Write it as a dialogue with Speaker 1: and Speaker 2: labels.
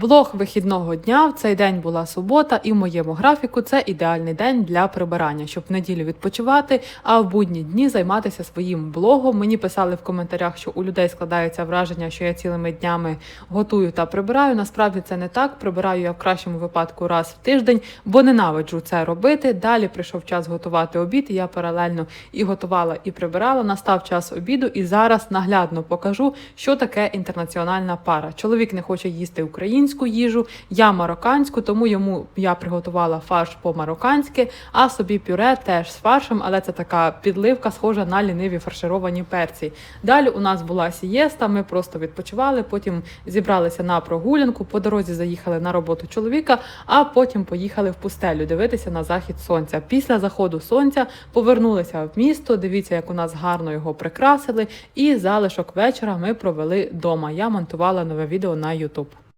Speaker 1: Влог вихідного дня. В цей день була субота, і в моєму графіку це ідеальний день для прибирання, щоб в неділю відпочивати, а в будні дні займатися своїм блогом. Мені писали в коментарях, що у людей складається враження, що я цілими днями готую та прибираю. Насправді це не так. Прибираю я в кращому випадку раз в тиждень, бо ненавиджу це робити. Далі прийшов час готувати обід. і Я паралельно і готувала, і прибирала. Настав час обіду, і зараз наглядно покажу, що таке інтернаціональна пара. Чоловік не хоче їсти українську їжу, я марокканську, тому йому я приготувала фарш по-марокканськи, а собі пюре теж з фаршем, але це така підливка, схожа на ліниві фаршировані перці. Далі у нас була сієста, ми просто відпочивали, потім зібралися на прогулянку, по дорозі заїхали на роботу чоловіка, а потім поїхали в пустелю дивитися на захід сонця. Після заходу сонця повернулися в місто. Дивіться, як у нас гарно його прикрасили. І залишок вечора ми провели вдома. Я монтувала нове відео на YouTube.